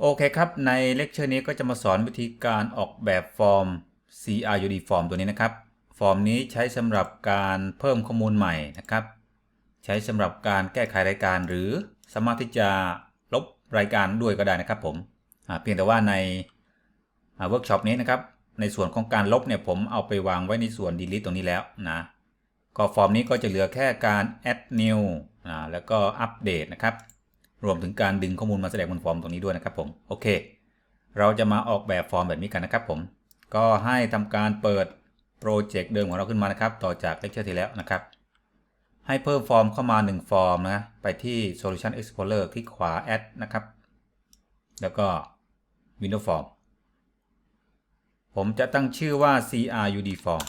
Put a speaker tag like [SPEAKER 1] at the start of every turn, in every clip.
[SPEAKER 1] โอเคครับ ในเลคเชอร์นี้ก็จะมาสอนวิธีการออกแบบฟอร์ม CRUD ฟอร์มตัวนี้นะครับ ฟอร์มนี้ใช้สำหรับการเพิ่มข้อมูลใหม่นะครับ ใช้สำหรับการแก้ไขรายการหรือสามารถที่จะลบรายการด้วยก็ได้นะครับผมเพียงแต่ว่าในเวิร์กช็อปนี้นะครับ ในส่วนของการลบเนี่ยผมเอาไปวางไว้ในส่วน delete ตรงนี้แล้วนะก็ฟอร์มนี้ก็จะเหลือแค่การ add new นะแล้วก็อัปเดตนะครับ รวมถึงการดึงข้อมูลมาแสดงบนฟอร์มตรงนี้ด้วยนะครับผมโอเค เราจะมาออกแบบฟอร์มแบบนี้กันนะครับผมก็ให้ทำการเปิดโปรเจกต์เดิมของเราขึ้นมานะครับ ต่อจากเลคเชอร์ที่แล้วนะครับ ให้เพิ่มฟอร์มเข้ามา 1 ฟอร์มนะไปที่ Solution Explorer คลิกขวา Add นะครับ แล้วก็ Window Form ผมจะตั้งชื่อว่า CRUD Form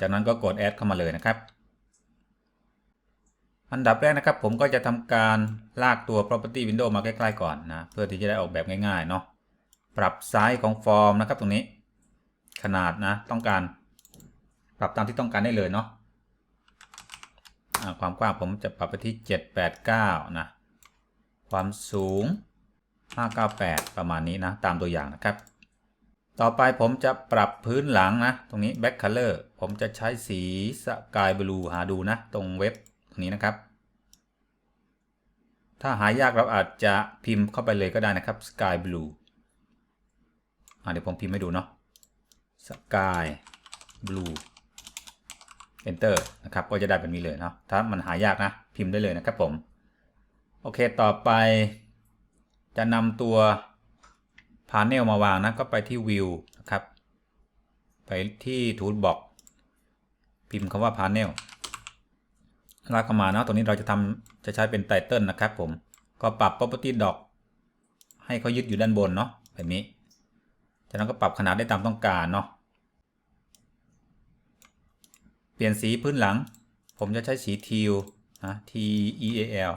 [SPEAKER 1] จากนั้นก็กด Add เข้ามาเลยนะครับ อันดับแรกนะครับผมก็จะทำการลากตัว property window มาใกล้ๆก่อนนะ เพื่อที่จะได้ออกแบบง่ายๆเนาะปรับไซส์ของฟอร์มนะครับตรงนี้ ขนาดนะต้องการ ปรับตามที่ต้องการได้เลยเนาะความกว้างผมจะปรับไปที่ 789 นะ ความสูง 598 ประมาณนี้นะ ตามตัวอย่างนะครับ ต่อไปผมจะปรับพื้นหลังนะ ตรงนี้ back color ผมจะใช้สีสกายบลูหาดูนะ ตรงเว็บ นี้นะครับ ถ้าหายากเราอาจจะพิมพ์เข้าไปเลยก็ได้นะครับ sky blue เดี๋ยวผมพิมพ์ให้ดูเนาะ sky blue enter นะครับ ก็จะได้แบบนี้เลยเนาะ ถ้ามันหายากนะ พิมพ์ได้เลยนะครับผม โอเค ต่อไป จะนำตัว panel มาวางนะ ก็ไปที่ view นะครับ ไปที่ toolbox พิมพ์คำว่า panel ลากเข้ามาเนาะตรงนี้เราจะทำจะใช้เป็น title นะครับผมก็ปรับ property dock ให้เขายึดอยู่ด้านบนเนาะแบบนี้ จากนั้นก็ปรับขนาดได้ตามต้องการเนาะเปลี่ยนสีพื้นหลัง ผมจะใช้สีทีลนะ T E A L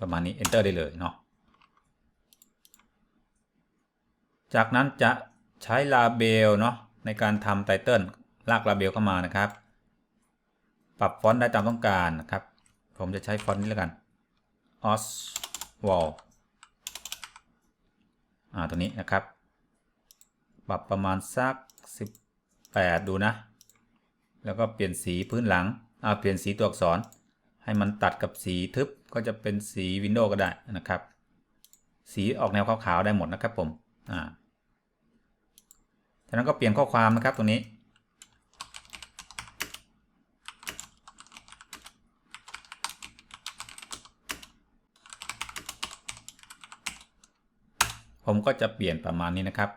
[SPEAKER 1] ประมาณนี้ enter ได้เลยเนาะจากนั้นจะใช้ลาเบลเนาะในการทำไตเติลลากลาเบลเข้ามานะครับ ปรับฟอนต์ได้ตามต้องการนะครับ ผมจะใช้ฟอนต์นี้แล้วกัน Oswald อ่าตัวนี้นะครับ ปรับประมาณสัก 18 ดูนะ แล้วก็เปลี่ยนสีพื้นหลังอ่าเปลี่ยนสีตัวอักษร ให้มันตัดกับสีทึบก็จะเป็นสีวินโดว์ก็ได้นะครับ สีออกแนวขาวๆได้หมดนะครับผมอ่าจากนั้นก็เปลี่ยนข้อความนะครับตรงนี้ ผมก็จะเปลี่ยนประมาณนี้นะครับ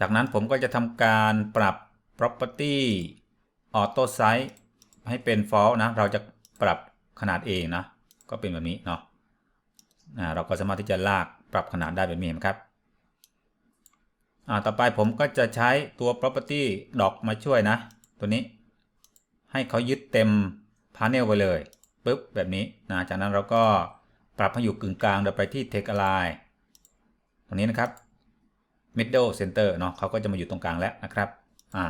[SPEAKER 1] จากนั้นผมก็จะทำการปรับ property auto size ให้เป็น false นะ เราจะปรับขนาดเองนะ ก็เป็นแบบนี้เนาะเราก็สามารถที่จะลากปรับขนาดได้แบบนี้นะครับต่อไปผมก็จะใช้ตัว property dock มาช่วยนะ ตัวนี้ ให้เขายึดเต็ม panel ไปเลยปุ๊บแบบนี้นะจากนั้นเราก็ปรับให้อยู่กึ่งกลางโดยไปที่ text align ตรงนี้นะครับ middle center เนาะเขาก็จะมาอยู่ตรงกลางแล้วนะครับอ่า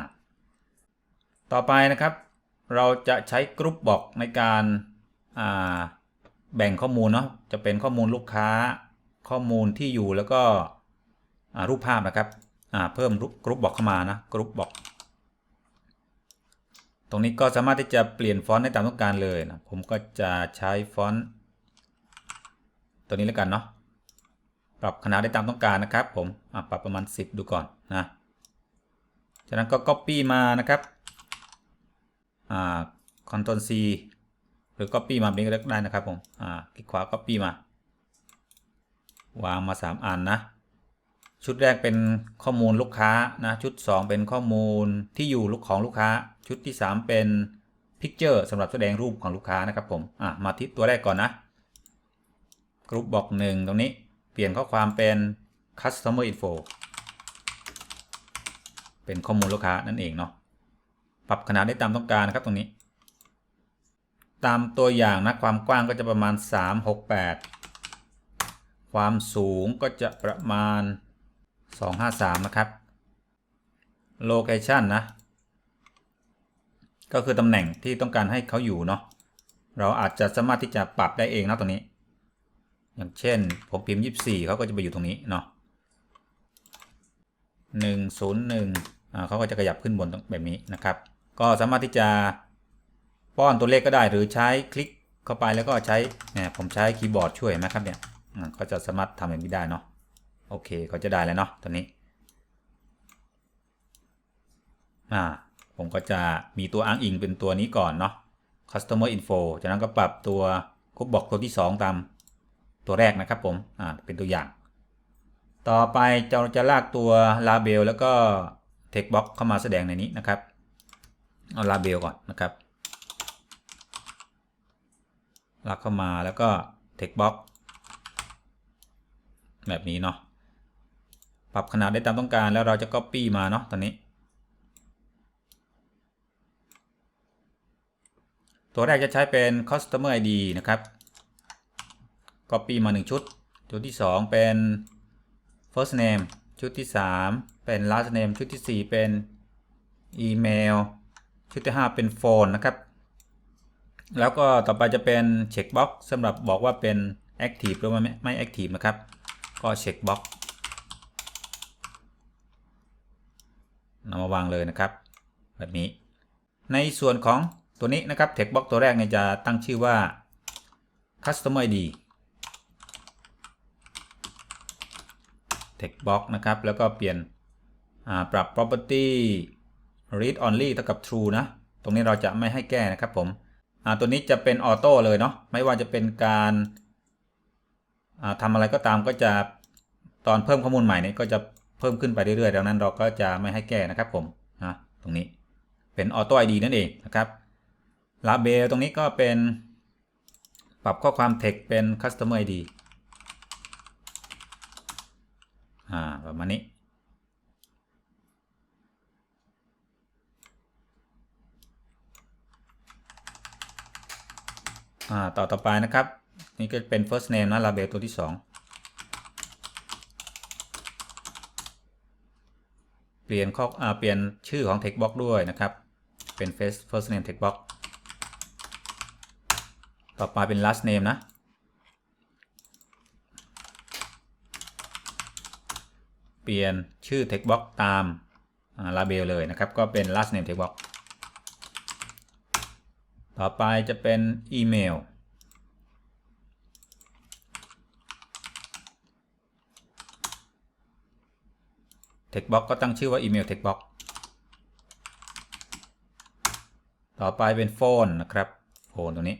[SPEAKER 1] ต่อไปนะครับ เราจะใช้กรุ๊ปบอกในการอ่าแบ่งข้อมูลเนาะจะเป็นข้อมูลลูกค้าข้อมูลที่อยู่แล้วก็รูปภาพนะครับเพิ่มกรุ๊ปบอกเข้ามานะกรุ๊ปบอกตรงนี้ก็สามารถที่จะเปลี่ยนฟอนต์ได้ตามต้องการเลยนะผมก็จะใช้ฟอนต์ตัวนี้แล้วกันเนาะ ปรับขนาดได้ตามต้องการนะครับ ผมปรับประมาณ 10 ดูก่อนนะจากนั้นก็ Copy มานะครับอ่า Ctrl C หรือ Copy มาเป็นก็ได้นะครับผมอ่าคลิกขวา Copy มาวางมา 3 อันนะ ชุดแรกเป็นข้อมูลลูกค้านะชุด 2 เป็นข้อมูลที่อยู่ลูกของลูกค้า ชุดที่ 3 เป็น Picture สำหรับแสดงรูปของลูกค้านะครับผมอ่ามาที่ตัวแรกก่อนนะกรุ๊ปบอกหนึ่งตรงนี้ เปลี่ยนข้อความเป็น customer info เป็นข้อมูลลูกค้านั่นเองเนาะปรับขนาดได้ตามต้องการนะครับตรงนี้ ตามตัวอย่างนะความกว้างก็จะประมาณ 368 ความสูงก็จะประมาณ 253 นะครับ location นะ ก็คือตำแหน่งที่ต้องการให้เขาอยู่เนาะเราอาจจะสามารถที่จะปรับได้เองนะตรงนี้ อย่างเช่น ผมพิมพ์24เขาก็จะไปอยู่ตรงนี้เนาะ101อ่าเขาก็จะขยับขึ้นบนแบบนี้นะครับ ก็สามารถที่จะป้อนตัวเลขก็ได้หรือใช้คลิกเข้าไปแล้วก็ใช้เนี่ยผมใช้คีย์บอร์ดช่วยนะครับเนี่ยอ่าก็จะสามารถทำแบบนี้ได้เนาะโอเคก็จะได้แล้วเนาะตัวนี้อ่าผมก็จะมีตัวอ้างอิงเป็นตัวนี้ก่อนเนาะ customer info จากนั้นก็ปรับตัวคุบบอกตัวที่ 2 ตาม ตัวแรกนะครับผมอ่าเป็นตัวอย่าง ต่อไปเราจะลากตัว label แล้วก็ text box เข้ามาแสดงในนี้นะครับ เอา label ก่อนนะครับลากเข้ามาแล้วก็ text box แบบนี้เนาะปรับขนาดได้ตามต้องการแล้วเราจะ copy มาเนาะตอนนี้ ตัวแรกจะใช้เป็น customer ID นะครับ copy มา 1 ชุด ชุดที่ 2 เป็น first name ชุดที่ 3 เป็น last name ชุดที่ 4 เป็น email ชุดที่ 5 เป็น phone นะครับ แล้วก็ต่อไปจะเป็น checkbox สำหรับบอกว่าเป็น active หรือไม่ไม่ active นะครับ ก็ checkbox นำมาวางเลยนะครับ แบบนี้ ในส่วนของตัวนี้นะครับ text box ตัวแรกเนี่ยจะตั้งชื่อว่า customer ID text box นะครับ แล้วก็เปลี่ยนปรับ property read only เท่ากับ true นะ ตรงนี้เราจะไม่ให้แก้นะครับผมตัวนี้จะเป็นออโต้เลยเนาะ ไม่ว่าจะเป็นการทำอะไรก็ตามก็จะตอนเพิ่มข้อมูลใหม่นี้ก็จะเพิ่มขึ้นไปเรื่อยๆ ดังนั้นเราก็จะไม่ให้แก้นะครับผมนะตรงนี้เป็นออโต้ ID นั่นเองนะครับ label ตรงนี้ก็เป็นปรับข้อความ text เป็น customer ID อ่าประมาณนี้อ่าต่อต่อไปนะครับ นี่ก็เป็น first name นะ label ตัวที่ 2 เปลี่ยนข้ออ่าเปลี่ยนชื่อของ text box ด้วยนะครับ เป็น first first name text box ต่อไปเป็น last name นะ เปลี่ยนชื่อ text box ตาม label เลยนะครับ ก็เป็น last name text box ต่อไปจะเป็นอีเมล text box ก็ตั้งชื่อว่าอีเมล text box ต่อไปเป็นโฟนนะครับ โฟนตัวนี้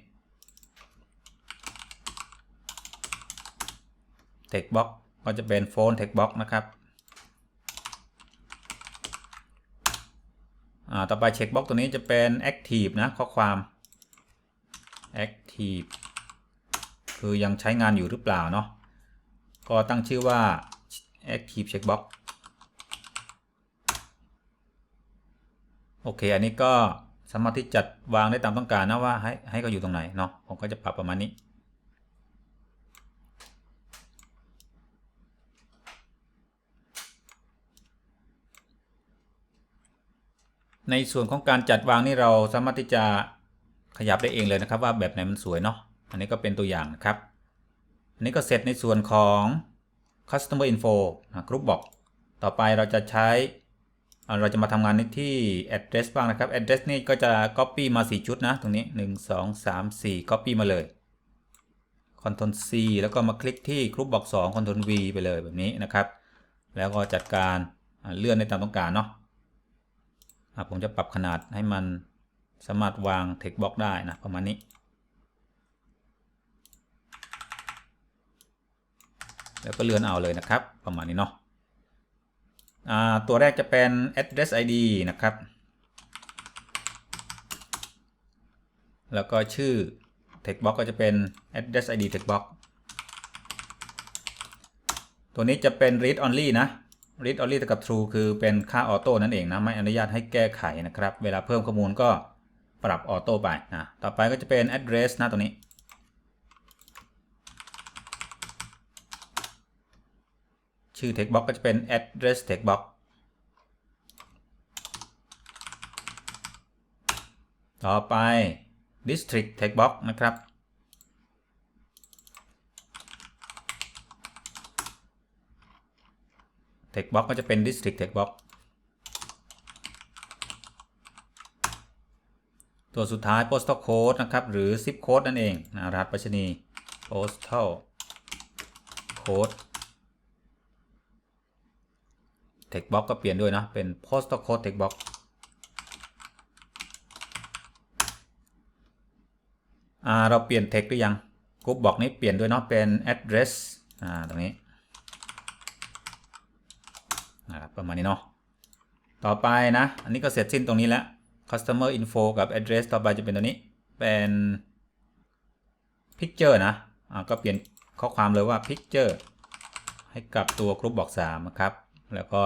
[SPEAKER 1] text box ก็จะเป็นโฟน text box นะครับ ต่อไป check box ตัวนี้จะเป็น active นะข้อความ active คือยังใช้งานอยู่หรือเปล่าเนาะก็ตั้งชื่อว่า active checkbox โอเค อันนี้ก็สามารถที่จัดวางได้ตามต้องการนะว่าให้ให้เขาอยู่ตรงไหนเนาะผมก็จะปรับประมาณนี้ ในส่วนของการจัดวางนี่เราสามารถที่จะขยับได้เองเลยนะครับ ว่าแบบไหนมันสวยเนาะอันนี้ก็เป็นตัวอย่างนะครับ อันนี้ก็เสร็จในส่วนของ customer info นะกรุ๊ปบอกต่อไปเราจะใช้ เราจะมาทำงานในที่ address บ้างนะครับ address นี่ก็จะ copy มา 4 ชุดนะ ตรงนี้ 1 2 3 4 copy มาเลย Ctrl C แล้วก็มาคลิกที่กรุ๊ปบอก2 Ctrl V ไปเลยแบบนี้นะครับ แล้วก็จัดการเลื่อนในตามต้องการเนาะ ผมจะปรับขนาดให้มันสามารถวาง text box ได้นะประมาณนี้ แล้วก็เลื่อนเอาเลยนะครับ ประมาณนี้เนาะตัวแรกจะเป็น address ID นะครับ แล้วก็ชื่อ text box ก็จะเป็น address ID text box ตัวนี้จะเป็น read only นะ read only กับ true คือเป็นค่าออโต้นั่นเองนะไม่อนุญาตให้แก้ไขนะครับ เวลาเพิ่มข้อมูลก็ปรับออโต้ไปนะต่อไปก็จะเป็น address นะตัวนี้ ชื่อ text box ก็จะเป็น address text box ต่อไป district text box นะครับ text box ก็จะเป็น district text box ตัวสุดท้าย postal code นะครับ หรือ zip code นั่นเองนะรหัสไปรษณีย์ postal code text box ก็เปลี่ยนด้วยนะ เป็น postal code textbox เราเปลี่ยน text หรือยังกรุ๊ปบอกนี้เปลี่ยนด้วยเนาะเป็น address อ่าตรงนี้ นะครับประมาณนี้เนาะต่อไปนะ อันนี้ก็เสร็จสิ้นตรงนี้แล้ว customer info กับ address ต่อไปจะเป็นตัวนี้เป็น picture นะอ่าก็เปลี่ยนข้อความเลยว่า picture ให้กับตัวกรุ๊ปบอก3นะครับ แล้วก็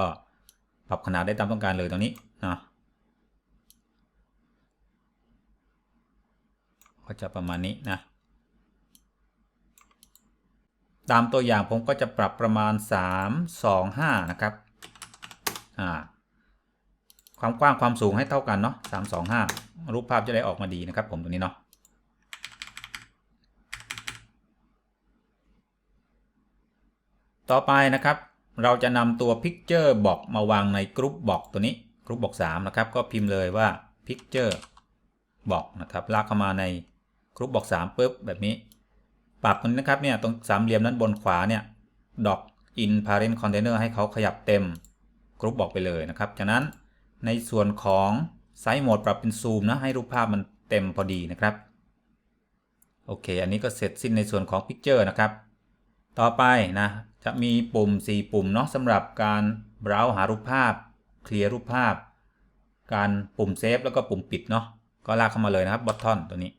[SPEAKER 1] ปรับขนาดได้ตามต้องการเลยตรงนี้เนาะก็จะประมาณนี้นะ ตามตัวอย่างผมก็จะปรับประมาณ 3 2 5 นะครับ อ่าความกว้างความสูงให้เท่ากันเนาะ3 2 5รูปภาพจะได้ออกมาดีนะครับผมตรงนี้เนาะต่อไปนะครับ เราจะนำตัว Picture Box มาวางในกรุ๊ปบอกตัวนี้กรุ๊ปบอก3นะครับ ก็พิมพ์เลยว่า Picture Box นะครับลากเข้ามาในกรุ๊ปบอก3ปุ๊บแบบนี้ ปรับตรงนี้นะครับเนี่ยตรงสามเหลี่ยมนั้นบนขวาเนี่ย doc in parent container ให้เขาขยับเต็ม กรุ๊ปบอกไปเลยนะครับ จากนั้นในส่วนของไซส์โหมดปรับเป็นซูมนะให้รูปภาพมันเต็มพอดีนะครับโอเค อันนี้ก็เสร็จสิ้นในส่วนของ Picture นะครับ ต่อไปนะ จะมีปุ่ม 4 ปุ่มเนาะสำหรับการเบราว์หารูปภาพ เคลียร์รูปภาพ การปุ่มเซฟแล้วก็ปุ่มปิดเนาะ ก็ลากเข้ามาเลยนะครับบอททอนตัวนี้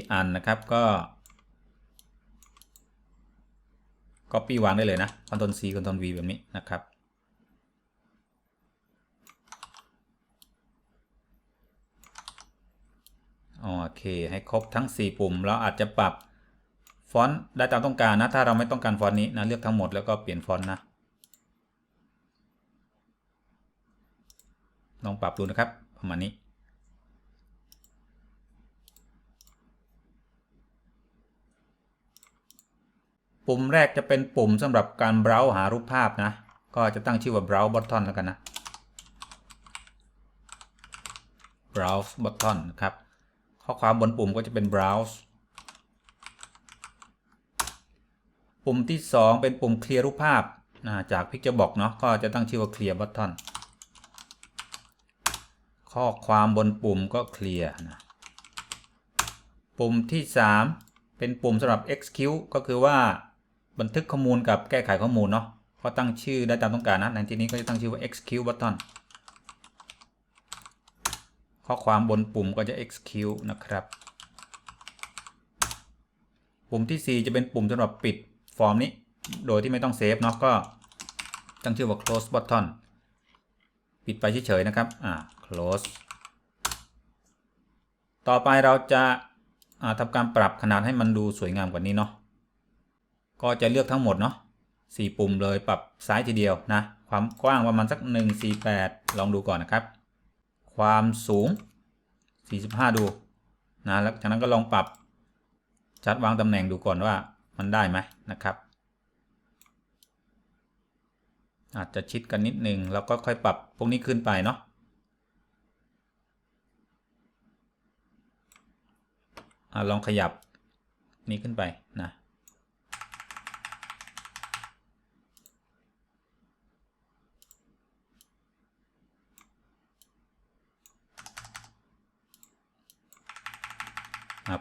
[SPEAKER 1] 4 อันนะครับ ก็ Copy วางได้เลยนะ Ctrl C Ctrl V แบบนี้นะครับ โอเคให้ครบทั้ง 4 ปุ่ม เราอาจจะปรับฟอนต์ได้ตามต้องการนะ ถ้าเราไม่ต้องการฟอนต์นี้นะ เลือกทั้งหมดแล้วก็เปลี่ยนฟอนต์นะ ลองปรับดูนะครับ ประมาณนี้ ปุ่มแรกจะเป็นปุ่มสำหรับการเบราว์หารูปภาพนะ ก็จะตั้งชื่อว่า browse button แล้วกันนะ browse button นะครับ ข้อความบนปุ่มก็จะเป็น browse ปุ่มที่ 2 เป็นปุ่มเคลียร์รูปภาพจาก Picture Box เนาะก็จะตั้งชื่อว่า clear button ข้อความบนปุ่มก็เคลียร์นะปุ่มที่ 3 เป็นปุ่มสำหรับ execute ก็คือว่า บันทึกข้อมูลกับแก้ไขข้อมูลเนาะก็ตั้งชื่อได้ตามต้องการนะในที่นี้ก็จะตั้งชื่อว่า execute button ข้อความบนปุ่มก็จะ execute นะครับ ปุ่มที่ 4 จะเป็นปุ่มสำหรับปิดฟอร์มนี้ โดยที่ไม่ต้องเซฟเนาะก็ตั้งชื่อว่า close button ปิดไปเฉยๆนะครับ อ่า close ต่อไปเราจะทำการปรับขนาดให้มันดูสวยงามกว่านี้เนาะ ก็จะเลือกทั้งหมดเนาะ4ปุ่มเลยปรับซ้ายทีเดียวนะ ความกว้างประมาณสัก 148 ลองดูก่อนนะครับ ความสูง 45 ดูนะแล้วจากนั้นก็ลองปรับจัดวางตำแหน่งดูก่อนว่ามันได้ไหมนะครับ อาจจะชิดกันนิดนึงแล้วก็ค่อยปรับพวกนี้ขึ้นไปเนาะอลองขยับนี้ขึ้นไปนะ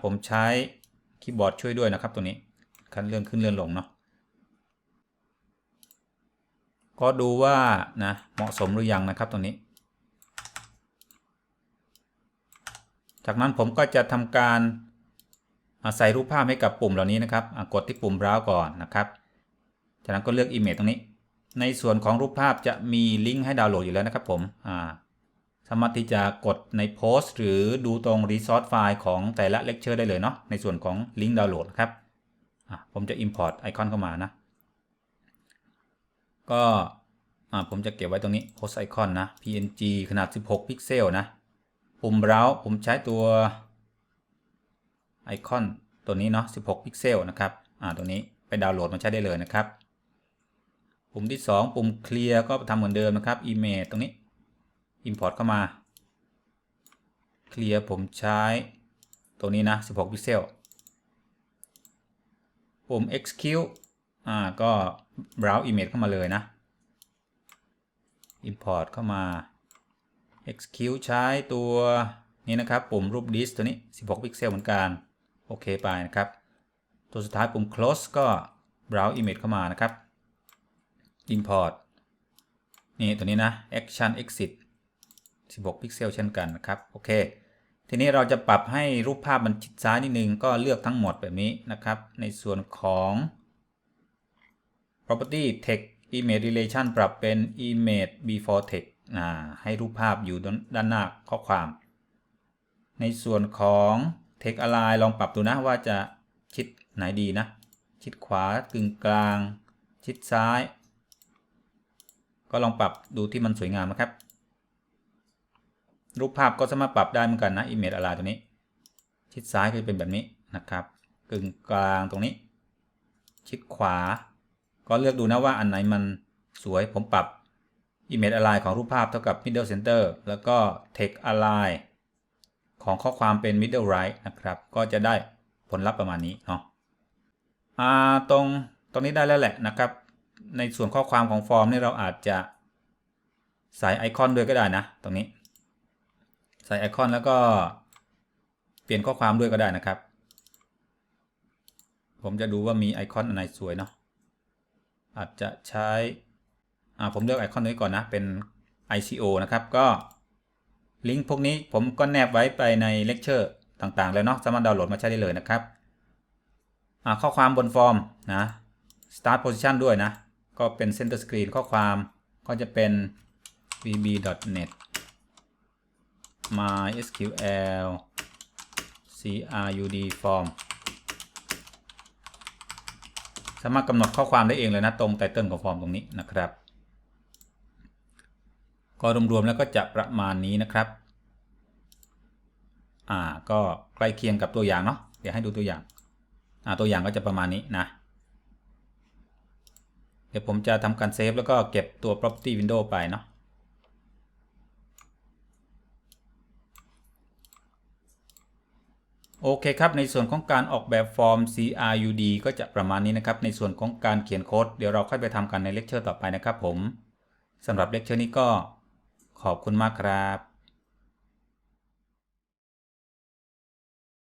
[SPEAKER 1] ผมใช้คีย์บอร์ดช่วยด้วยนะครับตัวนี้คันเลื่อนขึ้นเลื่อนลงเนาะก็ดูว่านะเหมาะสมหรือยังนะครับตรงนี้ จากนั้นผมก็จะทำการใส่รูปภาพให้กับปุ่มเหล่านี้นะครับกดที่ปุ่ม browse ก่อนนะครับ จากนั้นก็เลือก image ตรงนี้ ในส่วนของรูปภาพจะมีลิงก์ให้ดาวน์โหลดอยู่แล้วนะครับผมอ่า สามารถที่จะกดในโพสต์หรือดูตรง resource file ของแต่ละเลคเชอร์ได้เลยเนาะในส่วนของลิงก์ดาวน์โหลดครับผมจะ import ไอคอนเข้ามานะ ก็ผมจะเก็บไว้ตรงนี้ post icon นะ png ขนาด 16 พิกเซลนะ ปุ่ม browse ผมใช้ตัวไอคอนตัวนี้เนาะ 16 พิกเซลนะครับอ่าตัวนี้ไปดาวน์โหลดมาใช้ได้เลยนะครับ ปุ่มที่ 2 ปุ่ม clear ก็ทำเหมือนเดิมนะครับ image ตรงนี้ import เข้ามา clear ผมใช้ตัวนี้นะ 16 พิกเซลปุ่ม execute อ่า ก็ browse image เข้ามาเลยนะ import เข้ามา execute ใช้ตัวนี้นะครับปุ่มรูป disk ตัวนี้ 16 พิกเซลเหมือนกัน โอเคไปนะครับ ตัวสุดท้ายปุ่ม close ก็ browse image เข้ามานะครับ import นี่ตัวนี้นะ action exit 16 พิกเซลเช่นกันนะครับโอเค ทีนี้เราจะปรับให้รูปภาพมันชิดซ้ายนิดนึงก็เลือกทั้งหมดแบบนี้นะครับ ในส่วนของ property text image relation ปรับเป็น image before text ให้รูปภาพอยู่ด้านหน้าข้อความ ในส่วนของ text align ลองปรับดูนะว่าจะชิดไหนดีนะ ชิดขวากึ่งกลาง ชิดซ้าย ก็ลองปรับดูที่มันสวยงามนะครับ รูปภาพก็สามารถปรับได้เหมือนกันนะ image align ตัวนี้ ชิดซ้ายก็จะเป็นแบบนี้นะครับกึ่งกลางตรงนี้ ชิดขวา ก็เลือกดูนะว่าอันไหนมันสวยผมปรับ image align ของรูปภาพเท่ากับ middle center แล้วก็ text align ของข้อความเป็น middle right นะครับ ก็จะได้ผลลัพธ์ประมาณนี้เนาะอ่าตรงตรงนี้ได้แล้วแหละนะครับ ในส่วนข้อความของฟอร์มนี่เราอาจจะใส่ไอคอนด้วยก็ได้นะ ตรงนี้ ส่ไอคอนแล้วก็เปลี่ยนข้อความด้วยก็ได้นะครับ ผมจะดูว่ามีไอคอนอันไหนสวยเนาะอาจจะใช้อ่าผมเลือกไอคอนนี้ก่อนนะ เป็น ICO นะครับก็ลิงก์พวกนี้ผมก็แนบไว้ไปในเลคเชอร์ต่าง ๆ แล้วเนาะสามารถดาวน์โหลดมาใช้ได้เลยนะครับอ่าข้อความบนฟอร์มนะ start position ด้วยนะ ก็เป็น center screen ข้อความก็จะเป็น vb.net mysql crud form สามารถกำหนดข้อความได้เองเลยนะตรงไตเติลของฟอร์มตรงนี้นะครับ ก็รวมๆแล้วก็จะประมาณนี้นะครับ อ่าก็ใกล้เคียงกับตัวอย่างเนาะเดี๋ยวให้ดูตัวอย่าง อ่าตัวอย่างก็จะประมาณนี้นะ เดี๋ยวผมจะทำการเซฟแล้วก็เก็บตัว property window ไปเนาะ โอเคครับ ในส่วนของการออกแบบฟอร์ม CRUD ก็จะประมาณนี้นะครับ ในส่วนของการเขียนโค้ด เดี๋ยวเราค่อยไปทำกันในเลคเชอร์ต่อไปนะครับผมสำหรับเลคเชอร์นี้ก็ขอบคุณมากครับ